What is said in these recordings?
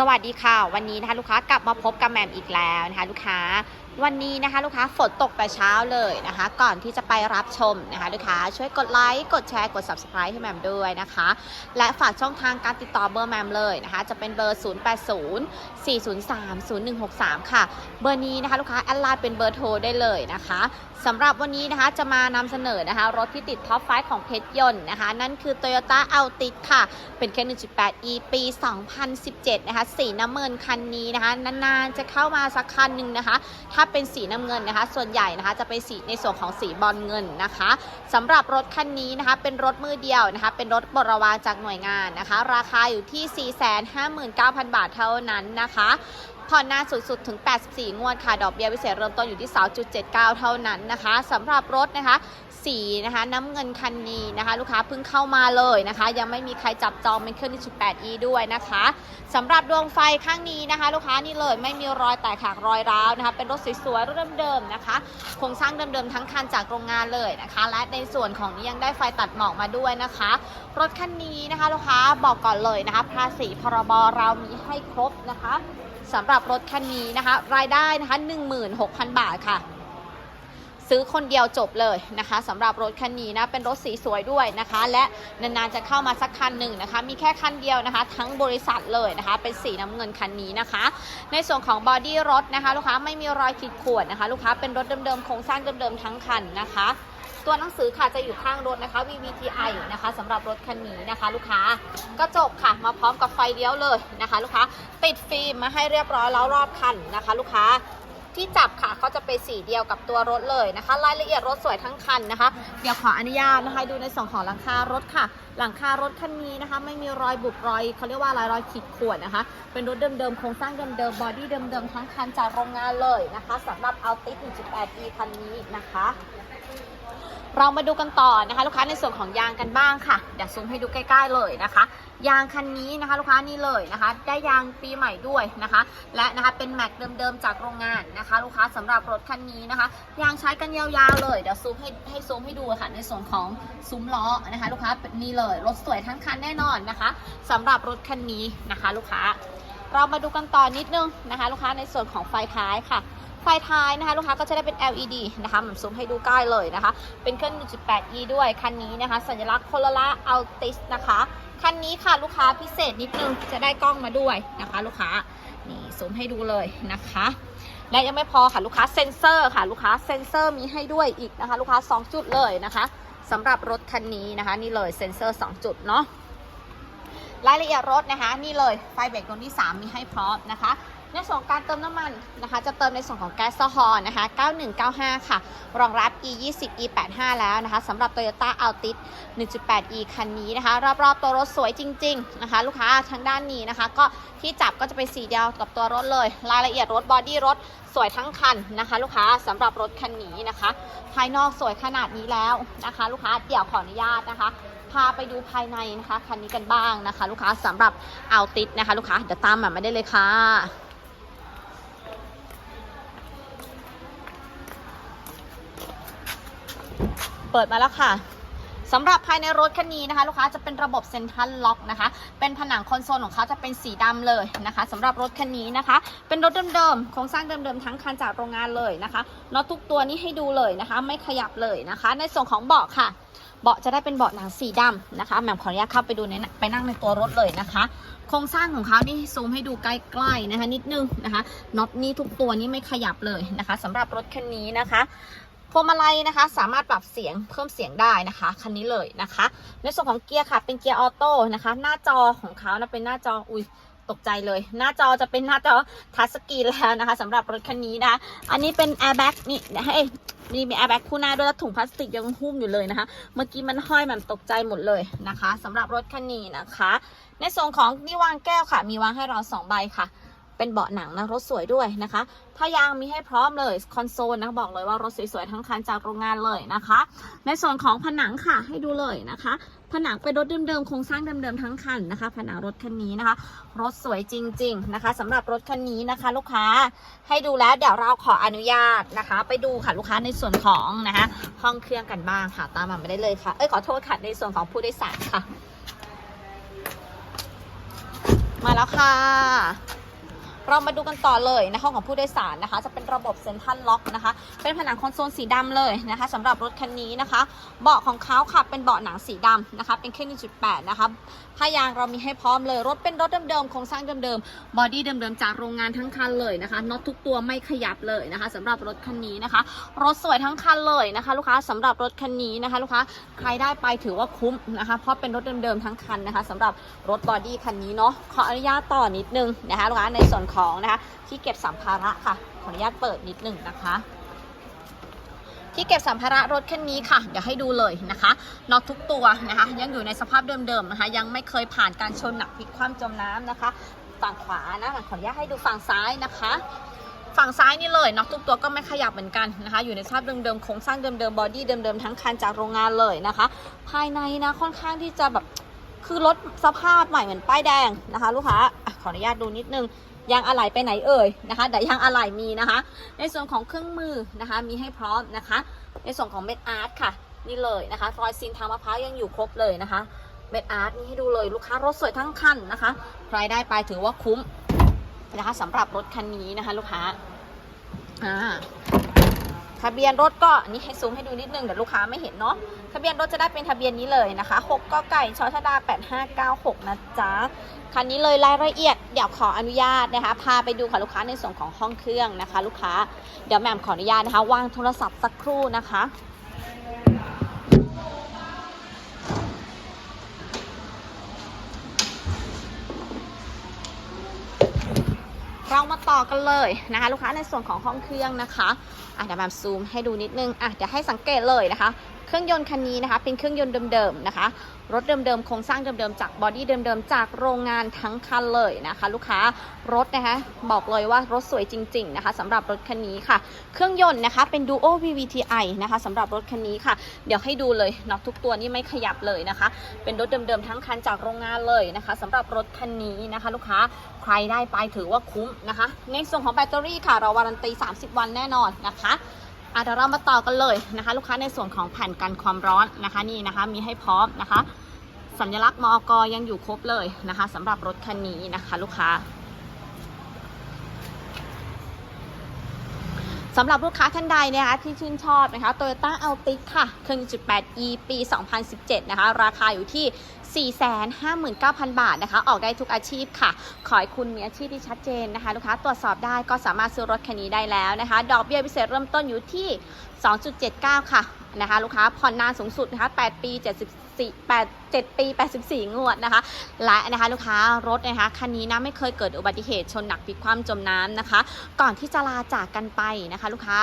สวัสดีค่ะ วันนี้นะคะลูกค้ากลับมาพบกับแหมมอีกแล้วนะคะลูกค้าวันนี้นะคะลูกค้าฝนตกแต่เช้าเลยนะคะ ก่อนที่จะไปรับชมนะคะลูกค้าช่วยกดไลค์กดแชร์กด subscribe ให้แหมมด้วยนะคะ และฝากช่องทางการติดต่อเบอร์แหมมเลยนะคะจะเป็นเบอร์ 080 403 0163 ค่ะ เบอร์นี้นะคะลูกค้าแอดไลน์เป็นเบอร์โทรได้เลยนะคะสำหรับวันนี้นะคะจะมานำเสนอนะคะรถที่ติดท็อป5ของเพชรยนต์นะคะ นั่นคือ Toyota Altis ค่ะ เป็นแค่ 1.8e ปี 2017 นะคะสีน้ำเงินคันนี้นะคะ นานๆจะเข้ามาสักคันหนึ่งนะคะ ถ้าเป็นสีน้ำเงินนะคะ ส่วนใหญ่นะคะจะเป็นสีในส่วนของสีบอลเงินนะคะสำหรับรถคันนี้นะคะ เป็นรถมือเดียวนะคะ เป็นรถบรวางจากหน่วยงานนะคะ ราคาอยู่ที่ 459,000 บาทเท่านั้นนะคะ ผ่อนน้าสูงสุดถึง 84 งวดค่ะ ดอกเบี้ยพิเศษเริ่มต้นอยู่ที่2.79 เท่านั้นนะคะสำหรับรถนะคะสีนะคะน้ำเงินคันนี้นะคะ ลูกค้าเพิ่งเข้ามาเลยนะคะ ยังไม่มีใครจับจองเป็นเครื่อง 1.8e ด้วยนะคะสำหรับดวงไฟข้างนี้นะคะ ลูกค้านี่เลยไม่มีรอยแตกหักรอยร้าวนะคะ เป็นรถสวยๆรถเดิมๆนะคะโครงสร้างเดิมๆทั้งคันจากโรงงานเลยนะคะ และในส่วนของนี้ยังได้ไฟตัดหมอกมาด้วยนะคะ รถคันนี้นะคะ ลูกค้าบอกก่อนเลยนะคะ ภาษีพรบเรามีให้ครบนะคะ สำหรับรถคันนี้นะคะ รายได้นะคะ 16,000 บาทค่ะ ซื้อคนเดียวจบเลยนะคะสำหรับรถคันนี้นะเป็นรถสีสวยด้วยนะคะ และนานๆจะเข้ามาสักคันหนึ่งนะคะ มีแค่คันเดียวนะคะ ทั้งบริษัทเลยนะคะ เป็นสีน้ำเงินคันนี้นะคะ ในส่วนของบอดี้รถนะคะ ลูกค้าไม่มีรอยขีดข่วนนะคะ ลูกค้าเป็นรถเดิมๆโครงสร้างเดิมๆทั้งคันนะคะ ตัวหนังสือค่ะจะอยู่ข้างรถนะคะ VVTi นะคะสำหรับรถคันนี้นะคะ ลูกค้ากระจกค่ะมาพร้อมกับไฟเลี้ยวเลยนะคะ ลูกค้าติดฟิล์มมาให้เรียบร้อยแล้วรอบคันนะคะ ลูกค้าที่จับค่ะเขาจะเป็นสีเดียวกับตัวรถเลยนะคะ รายละเอียดรถสวยทั้งคันนะคะ เดี๋ยวขออนุญาตนะคะดูในส่วนของหลังคารถค่ะ หลังคารถคันนี้นะคะ ไม่มีรอยบุบรอยเขาเรียกว่าอะไรอยขีดข่วนนะคะ เป็นรถเดิมๆโครงสร้างเดิมๆบอดี้เดิมๆทั้งคันจากโรงงานเลยนะคะสำหรับ Altis 1.8e คันนี้นะคะ เรามาดูกันต่อนะคะ ลูกค้าในส่วนของยางกันบ้างค่ะเดี๋ยวซูมให้ดูใกล้ๆเลยนะคะ ยางคันนี้นะคะ ลูกค้านี่เลยนะคะ ได้ยางปีใหม่ด้วยนะคะ และนะคะเป็นแม็กเดิมๆจากโรงงานนะคะ ลูกค้าสำหรับรถคันนี้นะคะ ยางใช้กันยาวๆเลยเดี๋ยวซูมให้ให้ซูมให้ดูค่ะในส่วนของซุ้มล้อนะคะ ลูกค้านี่เลยรถสวยทั้งคันแน่นอนนะคะสำหรับรถคันนี้นะคะ ลูกค้า เรามาดูกันต่อนิดนึงนะคะ ลูกค้าในส่วนของไฟท้ายค่ะ ไฟท้ายนะคะลูกค้าก็จะได้เป็น LED นะคะผมซูมให้ดูใกล้เลยนะคะ เป็นเครื่อง 1.8e ด้วยคันนี้นะคะ สัญลักษณ์โคโรล่าอัลติสนะคะ คันนี้ค่ะลูกค้าพิเศษนิดนึงจะได้กล้องมาด้วยนะคะ ลูกค้านี่ซูมให้ดูเลยนะคะ และยังไม่พอค่ะลูกค้าเซ็นเซอร์ค่ะลูกค้าเซ็นเซอร์มีให้ด้วยอีกนะคะ ลูกค้า 2 จุดเลยนะคะสำหรับรถคันนี้นะคะ นี่เลยเซ็นเซอร์ 2 จุดเนาะรายละเอียดรถนะคะ นี่เลยไฟเบรกดวงที่ 3 มีให้พร้อมนะคะ ในส่วนการเติมน้ำมันนะคะ จะเติมในส่วนของแก๊สโซฮอล์นะคะ 9195 ค่ะ รองรับ e 2 0 e 85แล้วนะคะสำหรับ Toyota Altis 1.8e คันนี้นะคะ รอบๆ ตัวรถสวยจริง ๆ นะคะ ลูกค้าทางด้านนี้นะคะ ก็ที่จับก็จะเป็นสีเดียวกับตัวรถเลย รายละเอียดรถบอดี้รถสวยทั้งคันนะคะ ลูกค้าสำหรับรถคันนี้นะคะ ภายนอกสวยขนาดนี้แล้วนะคะ ลูกค้าเดี๋ยวขออนุญาตนะคะพาไปดูภายในนะคะคันนี้กันบ้างนะคะ ลูกค้าสำหรับ Altis นะคะ ลูกค้าเดี๋ยวตามมาไม่ได้เลยค่ะ เปิดมาแล้วค่ะสำหรับภายในรถคันนี้นะคะ ลูกค้าจะเป็นระบบเซ็นทรัลล็อกนะคะ เป็นผนังคอนโซลของเขาจะเป็นสีดำเลยนะคะสำหรับรถคันนี้นะคะ เป็นรถเดิมๆโครงสร้างเดิมๆทั้งคันจากโรงงานเลยนะคะน็อตทุกตัวนี้ให้ดูเลยนะคะ ไม่ขยับเลยนะคะ ในส่วนของเบาะค่ะ เบาะจะได้เป็นเบาะหนังสีดำนะคะแหม่มขออนุญาตเข้าไปดูในไปนั่งในตัวรถเลยนะคะ โครงสร้างของเขานี่ซูมให้ดูใกล้ๆนะคะ นิดนึงนะคะน็อตนี่ทุกตัวนี้ไม่ขยับเลยนะคะสำหรับรถคันนี้นะคะ วงมาลัยนะคะ สามารถปรับเสียงเพิ่มเสียงได้นะคะคันนี้เลยนะคะ ในส่วนของเกียร์ค่ะ เป็นเกียร์ออโต้นะคะ หน้าจอของเขานะเป็นหน้าจออุ้ยตกใจเลย หน้าจอจะเป็นหน้าจอทัชสกรีนแล้วนะคะสำหรับรถคันนี้นะคะอันนี้เป็นแอร์แบ็กนี่ให้นี่มีแอร์แบ็กคู่หน้าด้วยแล้วถุงพลาสติกยังหุ้มอยู่เลยนะคะ เมื่อกี้มันห้อยมันตกใจหมดเลยนะคะสำหรับรถคันนี้นะคะ ในส่วนของที่วางแก้วค่ะ มีวางให้เราสองใบค่ะ เป็นเบาะหนังนะรถสวยด้วยนะคะผ้ายางมีให้พร้อมเลยคอนโซลนะบอกเลยว่ารถสวยๆทั้งคันจากโรงงานเลยนะคะ ในส่วนของผนังค่ะให้ดูเลยนะคะผนังเป็นรถเดิมๆโครงสร้างเดิมๆทั้งคันนะคะ ผนังรถคันนี้นะคะ รถสวยจริง ๆนะคะสำหรับรถคันนี้นะคะ ลูกค้าให้ดูแล้วเดี๋ยวเราขออนุญาตนะคะ ไปดูค่ะลูกค้าในส่วนของนะคะห้องเครื่องกันบ้างค่ะตามมาไม่ได้เลยค่ะเอ้ยขอโทษค่ะในส่วนของผู้โดยสารค่ะ มาแล้วค่ะ เรามาดูกันต่อเลยในห้องของผู้โดยสารนะคะ จะเป็นระบบเซ็นทรัลล็อกนะคะ เป็นผนังคอนโซลสีดำเลยนะคะสำหรับรถคันนี้นะคะ เบาะของเขาค่ะเป็นเบาะหนังสีดำนะคะ เป็นเครื่อง1.8 นะคะผ้ายางเรามีให้พร้อมเลย รถเป็นรถเดิมๆโครงสร้างเดิมๆบอดี้เดิมๆจากโรงงานทั้งคันเลยนะคะน็อตทุกตัวไม่ขยับเลยนะคะสำหรับรถคันนี้นะคะ รถสวยทั้งคันเลยนะคะ ลูกค้าสำหรับรถคันนี้นะคะ ลูกค้าใครได้ไปถือว่าคุ้มนะคะ เพราะเป็นรถเดิมๆทั้งคันนะคะสำหรับรถบอดี้คันนี้เนาะขออนุญาตต่อนิดนึงนะคะลูกค้าในส่วนของนะคะที่เก็บสัมภาระค่ะขออนุญาตเปิดนิดหนึ่งนะคะที่เก็บสัมภาระรถคันนี้ค่ะ เดี๋ยวให้ดูเลยนะคะน็อตทุกตัวนะคะ ยังอยู่ในสภาพเดิมๆนะคะ ยังไม่เคยผ่านการชนหนักพลิกคว่ำจมน้ำนะคะ ฝั่งขวานะขออนุญาตให้ดูฝั่งซ้ายนะคะ ฝั่งซ้ายนี่เลยน็อตทุกตัวก็ไม่ขยับเหมือนกันนะคะ อยู่ในสภาพเดิมๆโครงสร้างเดิมๆบอดี้เดิมๆทั้งคันจากโรงงานเลยนะคะ ภายในนะค่อนข้างที่จะแบบคือรถสภาพใหม่เหมือนป้ายแดงนะคะ ลูกค้าขออนุญาตดูนิดนึง ยางอะไหล่ไปไหนเอ่ยนะคะแต่ยางอะไหล่มีนะคะ ในส่วนของเครื่องมือนะคะมีให้พร้อมนะคะ ในส่วนของเม็ดอาร์ตค่ะนี่เลยนะคะรอยซีนทางมะพร้าวยังอยู่ครบเลยนะคะเม็ดอาร์ตนี่ให้ดูเลยลูกค้ารถสวยทั้งคันนะคะใครได้ไปถือว่าคุ้มนะคะสำหรับรถคันนี้นะคะ ลูกค้าอ่า ทะเบียนรถก็นี่ให้ซูมให้ดูนิดนึงเดี๋ยวลูกค้าไม่เห็นเนาะทะเบียนรถจะได้เป็นทะเบียนนี้เลยนะคะ6กกไก่ชชดา 8596 นะจ๊ะคันนี้เลยรายละเอียดเดี๋ยวขออนุญาตนะคะ พาไปดูค่ะลูกค้าในส่วนของห้องเครื่องนะคะ ลูกค้าเดี๋ยวแหม่มขออนุญาตนะคะวางโทรศัพท์สักครู่นะคะ เรามาต่อกันเลยนะคะ ลูกค้าในส่วนของห้องเครื่องนะคะอะเดี๋ยวแมมซูมให้ดูนิดนึงอะเดี๋ยวให้สังเกตเลยนะคะ เครื่องยนต์คันนี้นะคะเป็นเครื่องยนต์เดิมๆนะคะ รถเดิมๆโครงสร้างเดิมๆจากบอดี้เดิมๆจากโรงงานทั้งคันเลยนะคะ ลูกค้ารถนะคะบอกเลยว่ารถสวยจริง ๆนะคะสำหรับรถคันนี้ค่ะ เครื่องยนต์นะคะเป็น Duo VVTi นะคะสำหรับรถคันนี้ค่ะ เดี๋ยวให้ดูเลยน็อตทุกตัวนี่ไม่ขยับเลยนะคะ เป็นรถเดิมๆทั้งคันจากโรงงานเลยนะคะสำหรับรถคันนี้นะคะ ลูกค้าใครได้ไปถือว่าคุ้มนะคะ ในส่วนของแบตเตอรี่ค่ะเราวารันตี 30 วันแน่นอนนะคะ อะเดี๋ยวเรามาต่อกันเลยนะคะ ลูกค้าในส่วนของแผ่นกันความร้อนนะคะนี่นะคะ มีให้พร้อมนะคะ สัญลักษณ์มอกยังอยู่ครบเลยนะคะสำหรับรถคันนี้นะคะ ลูกค้า สำหรับลูกค้าท่านใดนะคะที่ชื่นชอบนะคะ Toyota Altis ค่ะ เครื่อง 1.8 e ปี 2017 นะคะ ราคาอยู่ที่ 459,000 บาทนะคะ ออกได้ทุกอาชีพค่ะ ขอให้คุณมีอาชีพที่ชัดเจนนะคะ ลูกค้าตรวจสอบได้ก็สามารถซื้อรถคันนี้ได้แล้วนะคะ ดอกเบี้ยพิเศษเริ่มต้นอยู่ที่ 2.79 ค่ะ นะคะลูกค้าผ่อนนานสูงสุดนะคะ 8 ปี 74 8 7 ปี 84 งวดนะคะ และนะคะลูกค้ารถนะคะคันนี้นะไม่เคยเกิดอุบัติเหตุชนหนักพลิกคว่ำจมน้ำนะคะ ก่อนที่จะลาจากกันไปนะคะ ลูกค้า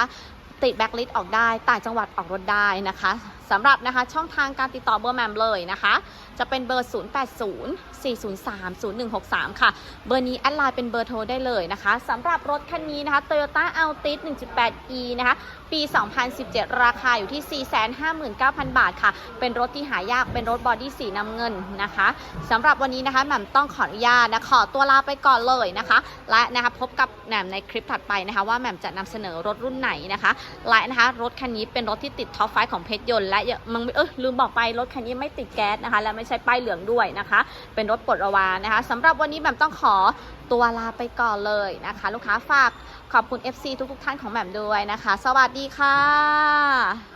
ติดแบ็คลิสต์ออกได้ ต่างจังหวัดออกรถได้นะคะสำหรับนะคะช่องทางการติดต่อเบอร์แมมเลยนะคะ จะเป็นเบอร์ 0804030163 ค่ะ เบอร์นี้แอดไลน์เป็นเบอร์โทรได้เลยนะคะสำหรับรถคันนี้นะคะ Toyota Altis 1.8e นะคะ ปี 2017 ราคาอยู่ที่ 459,000 บาทค่ะ เป็นรถที่หายากเป็นรถบอดี้สีน้ำเงินนะคะสำหรับวันนี้นะคะแหม่มต้องขออนุญาตนะขอตัวลาไปก่อนเลยนะคะ และนะคะพบกับแหม่มในคลิปถัดไปนะคะ ว่าแหม่มจะนำเสนอรถรุ่นไหนนะคะและนะคะรถคันนี้เป็นรถที่ติดท็อปไฟของเพชรยนต์และมึงเออลืมบอกไปรถคันนี้ไม่ติดแก๊สนะคะ และไม่ใช่ป้ายเหลืองด้วยนะคะ เป็นรถปลดระวานะคะสำหรับวันนี้แบบต้องขอตัวลาไปก่อนเลยนะคะ ลูกค้าฝากขอบคุณ FC ทุกๆท่านของแบบด้วยนะคะ สวัสดีค่ะ